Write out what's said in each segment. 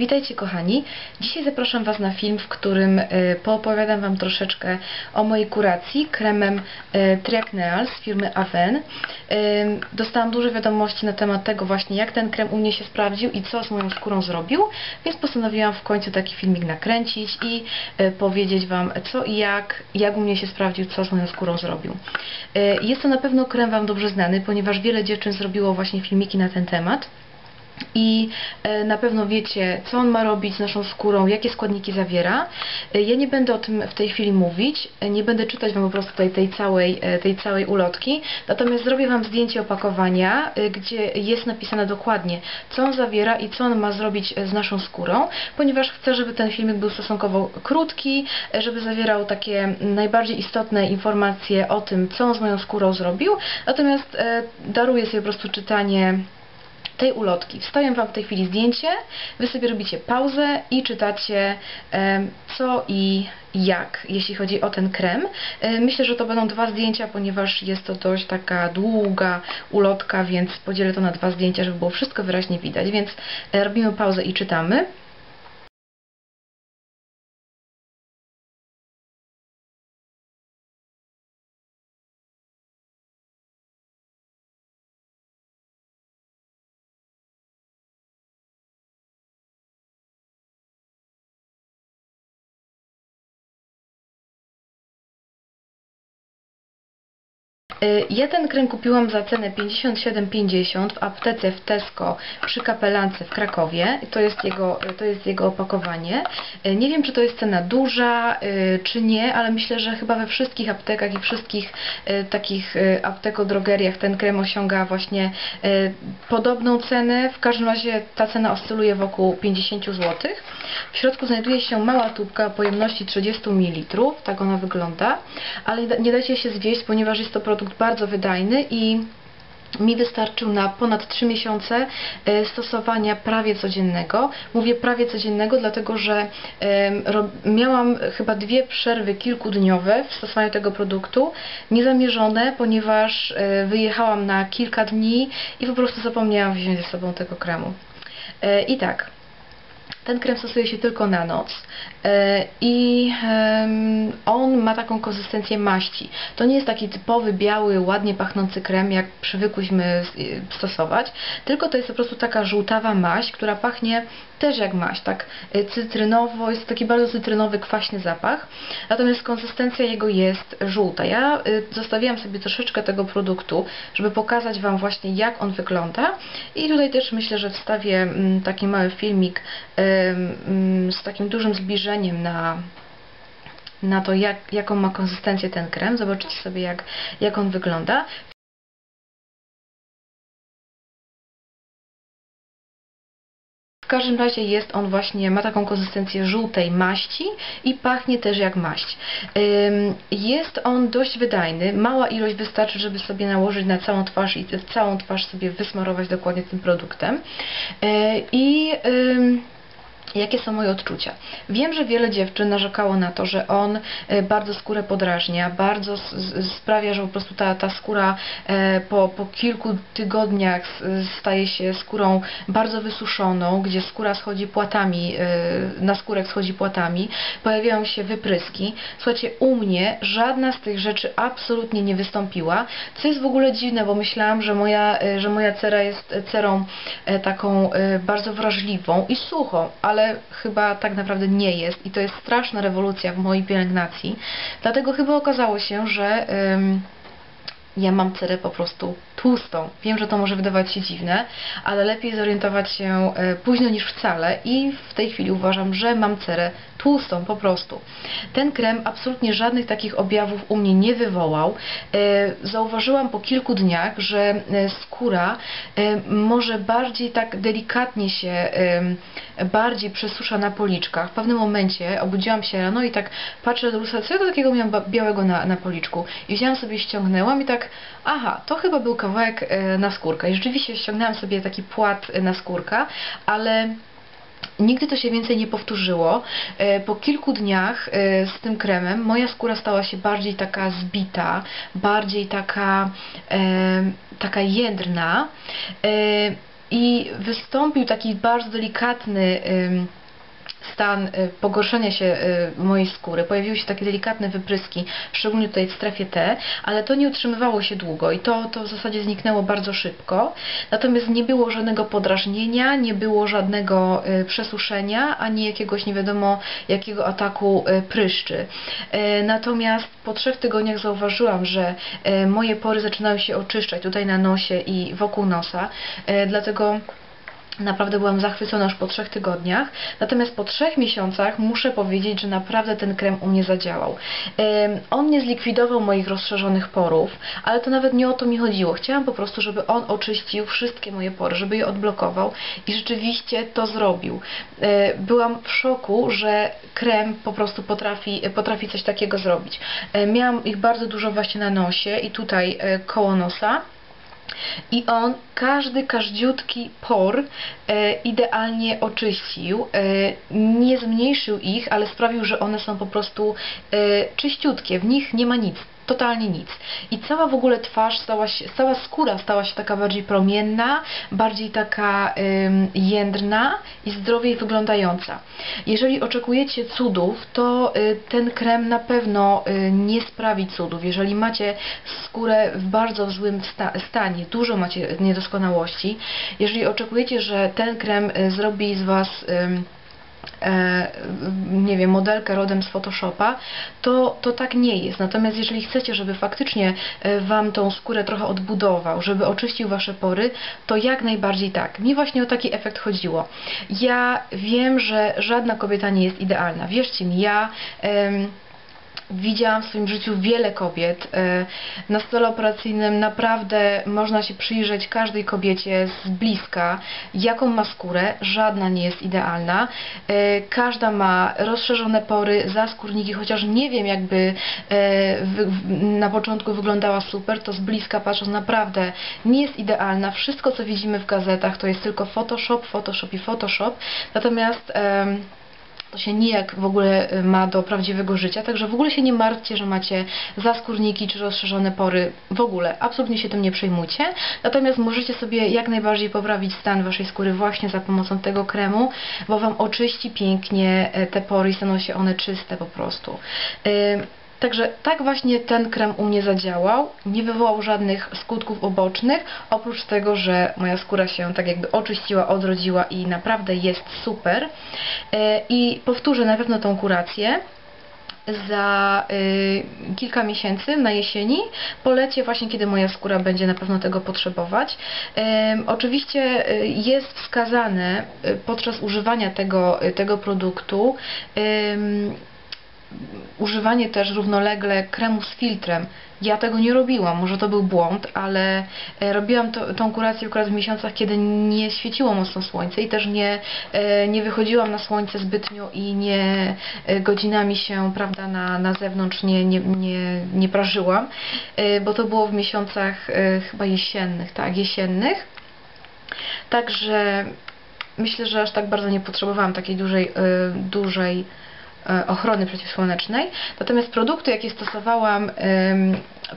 Witajcie kochani. Dzisiaj zapraszam Was na film, w którym y, poopowiadam Wam troszeczkę o mojej kuracji kremem y, Triacneal z firmy Aven. Y, dostałam dużo wiadomości na temat tego właśnie, jak ten krem u mnie się sprawdził i co z moją skórą zrobił, więc postanowiłam w końcu taki filmik nakręcić i powiedzieć Wam co i jak, jak u mnie się sprawdził, co z moją skórą zrobił. Jest to na pewno krem Wam dobrze znany, ponieważ wiele dziewczyn zrobiło właśnie filmiki na ten temat i e, na pewno wiecie, co on ma robić z naszą skórą, jakie składniki zawiera. E, ja nie będę o tym w tej chwili mówić, e, nie będę czytać Wam po prostu tutaj tej całej, tej całej ulotki, natomiast zrobię Wam zdjęcie opakowania, gdzie jest napisane dokładnie, co on zawiera i co on ma zrobić z naszą skórą, ponieważ chcę, żeby ten filmik był stosunkowo krótki, żeby zawierał takie najbardziej istotne informacje o tym, co on z moją skórą zrobił, natomiast daruję sobie po prostu czytanie tej ulotki. Wstawiam Wam w tej chwili zdjęcie, Wy sobie robicie pauzę i czytacie co i jak, jeśli chodzi o ten krem. Myślę, że to będą dwa zdjęcia, ponieważ jest to dość taka długa ulotka, więc podzielę to na dwa zdjęcia, żeby było wszystko wyraźnie widać. Więc e, robimy pauzę i czytamy. Ja ten krem kupiłam za cenę 57,50 w aptece w Tesco przy Kapelance w Krakowie. To jest, jego, to jest jego opakowanie. Y, nie wiem, czy to jest cena duża, y, czy nie, ale myślę, że chyba we wszystkich aptekach i wszystkich takich aptekodrogeriach ten krem osiąga właśnie podobną cenę. W każdym razie ta cena oscyluje wokół 50 zł. W środku znajduje się mała tubka o pojemności 30 ml, tak ona wygląda, ale nie da się zwieść, ponieważ jest to produkt bardzo wydajny i mi wystarczył na ponad 3 miesiące e, stosowania prawie codziennego. Mówię prawie codziennego, dlatego że miałam chyba dwie przerwy kilkudniowe w stosowaniu tego produktu, niezamierzone, ponieważ e, wyjechałam na kilka dni i po prostu zapomniałam wziąć ze sobą tego kremu. E, I tak, ten krem stosuje się tylko na noc e, i on ma taką konsystencję maści. To nie jest taki typowy, biały, ładnie pachnący krem, jak przywykłyśmy stosować, tylko to jest po prostu taka żółtawa maść, która pachnie też jak maść, tak e, cytrynowo, jest taki bardzo cytrynowy, kwaśny zapach, natomiast konsystencja jego jest żółta. Ja e, zostawiłam sobie troszeczkę tego produktu, żeby pokazać Wam właśnie jak on wygląda i tutaj też myślę, że wstawię mm, taki mały filmik z takim dużym zbliżeniem na na to, jak, jaką ma konsystencję ten krem. Zobaczycie sobie, jak, jak on wygląda. każdym razie jest on właśnie, ma taką konsystencję żółtej maści i pachnie też jak maść. Jest on dość wydajny, mała ilość wystarczy, żeby sobie nałożyć na całą twarz i całą twarz sobie wysmarować dokładnie tym produktem. E, I Jakie są moje odczucia? Wiem, że wiele dziewczyn narzekało na to, że on e, bardzo skórę podrażnia, bardzo sprawia, że po prostu ta, ta skóra e, po, po kilku tygodniach staje się skórą bardzo wysuszoną, gdzie skóra schodzi płatami, e, na skórek schodzi płatami, pojawiają się wypryski. Słuchajcie, u mnie żadna z tych rzeczy absolutnie nie wystąpiła, co jest w ogóle dziwne, bo myślałam, że moja, że moja cera jest cerą taką bardzo wrażliwą i suchą, ale ale chyba tak naprawdę nie jest i to jest straszna rewolucja w mojej pielęgnacji. Dlatego chyba okazało się, że ja mam cerę po prostu tłustą. Wiem, że to może wydawać się dziwne, ale lepiej zorientować się e, późno niż wcale i w tej chwili uważam, że mam cerę tłustą po prostu. Ten krem absolutnie żadnych takich objawów u mnie nie wywołał. E, zauważyłam po kilku dniach, że e, skóra może bardziej tak delikatnie się bardziej przesusza na policzkach. W pewnym momencie obudziłam się rano i tak patrzę do lustra, co ja takiego miałam białego na, na policzku. I wzięłam sobie, ściągnęłam i tak, aha, to chyba był kawałek e, na skórkę. I rzeczywiście ściągnęłam sobie taki płat e, na skórka, ale Nigdy to się więcej nie powtórzyło. E, po kilku dniach z tym kremem moja skóra stała się bardziej taka zbita, bardziej taka, taka jędrna i wystąpił taki bardzo delikatny stan y, pogorszenia się y, mojej skóry. Pojawiły się takie delikatne wypryski, szczególnie tutaj w strefie T, ale to nie utrzymywało się długo i to, to w zasadzie zniknęło bardzo szybko. Natomiast nie było żadnego podrażnienia, nie było żadnego y, przesuszenia, ani jakiegoś nie wiadomo jakiego ataku pryszczy. Natomiast po trzech tygodniach zauważyłam, że moje pory zaczynały się oczyszczać tutaj na nosie i wokół nosa, dlatego Naprawdę byłam zachwycona już po trzech tygodniach, natomiast po trzech miesiącach muszę powiedzieć, że naprawdę ten krem u mnie zadziałał. On nie zlikwidował moich rozszerzonych porów, ale to nawet nie o to mi chodziło. Chciałam po prostu, żeby on oczyścił wszystkie moje pory, żeby je odblokował i rzeczywiście to zrobił. E, byłam w szoku, że krem po prostu potrafi, potrafi coś takiego zrobić. E, miałam ich bardzo dużo właśnie na nosie i tutaj e, koło nosa. I on każdy, każdziutki por e, idealnie oczyścił. E, nie zmniejszył ich, ale sprawił, że one są po prostu e, czyściutkie. W nich nie ma nic totalnie nic. I cała w ogóle twarz, stała się, cała skóra stała się taka bardziej promienna, bardziej taka ym, jędrna i zdrowiej wyglądająca. Jeżeli oczekujecie cudów, to y, ten krem na pewno y, nie sprawi cudów. Jeżeli macie skórę w bardzo złym sta stanie, dużo macie niedoskonałości, jeżeli oczekujecie, że ten krem y, zrobi z Was... Y, nie wiem, modelkę rodem z Photoshopa, to, to tak nie jest. Natomiast jeżeli chcecie, żeby faktycznie e, Wam tą skórę trochę odbudował, żeby oczyścił Wasze pory, to jak najbardziej tak. Mi właśnie o taki efekt chodziło. Ja wiem, że żadna kobieta nie jest idealna. Wierzcie mi, ja... Widziałam w swoim życiu wiele kobiet. E, na stole operacyjnym naprawdę można się przyjrzeć każdej kobiecie z bliska, jaką ma skórę. Żadna nie jest idealna. E, każda ma rozszerzone pory, zaskórniki, chociaż nie wiem jakby e, na początku wyglądała super, to z bliska patrząc naprawdę nie jest idealna. Wszystko co widzimy w gazetach to jest tylko Photoshop, Photoshop i Photoshop. Natomiast to się nijak w ogóle y, ma do prawdziwego życia, także w ogóle się nie martwcie, że macie zaskórniki czy rozszerzone pory, w ogóle, absolutnie się tym nie przejmujcie, natomiast możecie sobie jak najbardziej poprawić stan Waszej skóry właśnie za pomocą tego kremu, bo Wam oczyści pięknie e, te pory i staną się one czyste po prostu. Y, Także tak właśnie ten krem u mnie zadziałał, nie wywołał żadnych skutków obocznych, oprócz tego, że moja skóra się tak jakby oczyściła, odrodziła i naprawdę jest super. E, I powtórzę na pewno tą kurację za y, kilka miesięcy na jesieni polecie właśnie kiedy moja skóra będzie na pewno tego potrzebować. Y, oczywiście y, jest wskazane y, podczas używania tego, y, tego produktu używanie też równolegle kremu z filtrem. Ja tego nie robiłam, może to był błąd, ale e, robiłam to, tą kurację akurat w miesiącach, kiedy nie świeciło mocno słońce i też nie, e, nie wychodziłam na słońce zbytnio i nie e, godzinami się prawda, na, na zewnątrz nie, nie, nie, nie prażyłam, bo to było w miesiącach chyba jesiennych, tak, jesiennych. Także myślę, że aż tak bardzo nie potrzebowałam takiej dużej, dużej ochrony przeciwsłonecznej. Natomiast produkty, jakie stosowałam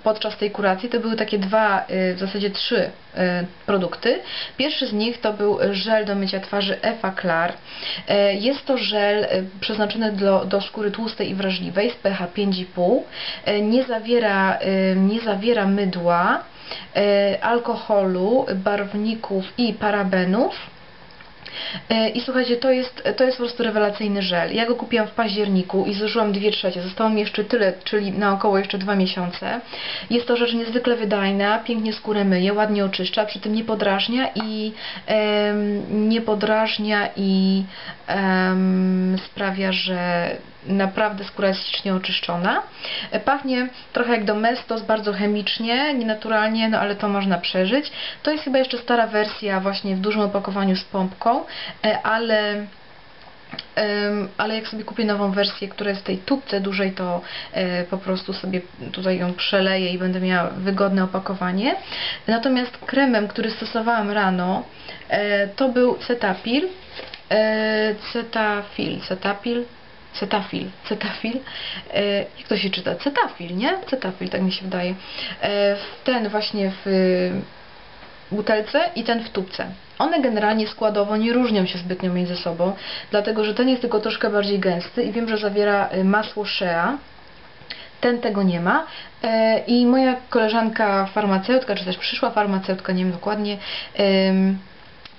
podczas tej kuracji, to były takie dwa, e, w zasadzie trzy e, produkty. Pierwszy z nich to był żel do mycia twarzy Efa Clar. Jest to żel przeznaczony do, do skóry tłustej i wrażliwej z pH 5,5. Nie zawiera, nie zawiera mydła, alkoholu, barwników i parabenów E, I słuchajcie, to jest, to jest po prostu rewelacyjny żel. Ja go kupiłam w październiku i zużyłam dwie trzecie. Zostało mi jeszcze tyle, czyli na około jeszcze dwa miesiące. Jest to rzecz niezwykle wydajna, pięknie skórę myje, ładnie oczyszcza, przy tym nie podrażnia i nie podrażnia i sprawia, że naprawdę skóra jest ślicznie oczyszczona. E, pachnie trochę jak domestos, bardzo chemicznie, nienaturalnie, no ale to można przeżyć. To jest chyba jeszcze stara wersja właśnie w dużym opakowaniu z pompką, e, ale ale jak sobie kupię nową wersję, która jest w tej tubce dużej, to e, po prostu sobie tutaj ją przeleję i będę miała wygodne opakowanie. Natomiast kremem, który stosowałam rano, to był Cetapil. Cetafil, Cetapil, Cetafil, Cetafil, e, jak to się czyta? Cetafil, nie? Cetafil, tak mi się wydaje. E, ten właśnie w butelce i ten w tubce. One generalnie składowo nie różnią się zbytnio między sobą, dlatego że ten jest tylko troszkę bardziej gęsty i wiem, że zawiera y, masło shea, ten tego nie ma. E, I moja koleżanka farmaceutka, czy też przyszła farmaceutka, nie wiem dokładnie,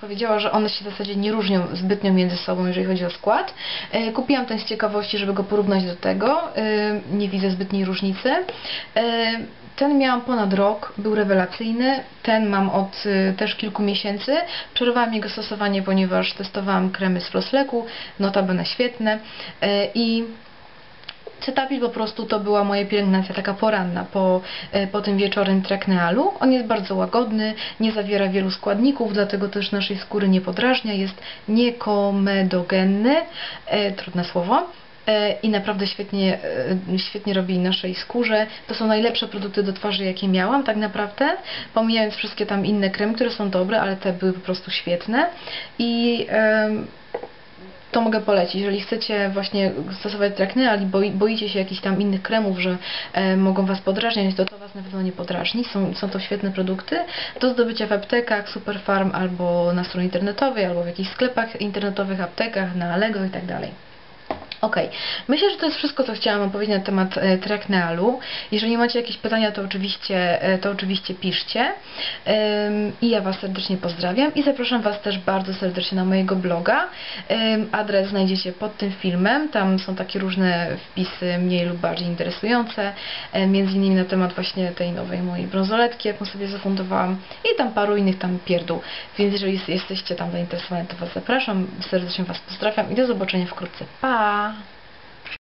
powiedziała, że one się w zasadzie nie różnią zbytnio między sobą, jeżeli chodzi o skład. E, Kupiłam ten z ciekawości, żeby go porównać do tego. E, Nie widzę zbytniej różnicy. E, Ten miałam ponad rok, był rewelacyjny. Ten mam od też kilku miesięcy. Przerwałam jego stosowanie, ponieważ testowałam kremy z Frosleku, notabene świetne. I Cetapil po prostu to była moja pielęgnacja taka poranna po, e, po tym wieczornym traknealu. On jest bardzo łagodny, nie zawiera wielu składników, dlatego też naszej skóry nie podrażnia, jest niekomedogenny, e, trudne słowo. e, I naprawdę świetnie, e, świetnie robi naszej skórze. To są najlepsze produkty do twarzy, jakie miałam, tak naprawdę. Pomijając wszystkie tam inne kremy, które są dobre, ale te były po prostu świetne. I to mogę polecić. Jeżeli chcecie właśnie stosować trakneal i boi, boicie się jakichś tam innych kremów, że e, mogą Was podrażniać, to to Was na pewno nie podrażni. Są, są to świetne produkty do zdobycia w aptekach, Superfarm albo na stronie internetowej, albo w jakichś sklepach internetowych, aptekach, na Allegro i tak. Ok, myślę, że to jest wszystko, co chciałam Wam powiedzieć na temat e, Traknealu. Jeżeli macie jakieś pytania, to oczywiście, e, to oczywiście piszcie. I ja Was serdecznie pozdrawiam i zapraszam Was też bardzo serdecznie na mojego bloga. Adres znajdziecie pod tym filmem. Tam są takie różne wpisy mniej lub bardziej interesujące. E, między innymi na temat właśnie tej nowej mojej brązoletki, jaką sobie zafundowałam i tam paru innych tam pierdół. Więc jeżeli jest- jesteście tam zainteresowani, to Was zapraszam. Serdecznie Was pozdrawiam i do zobaczenia wkrótce. Pa! Hola.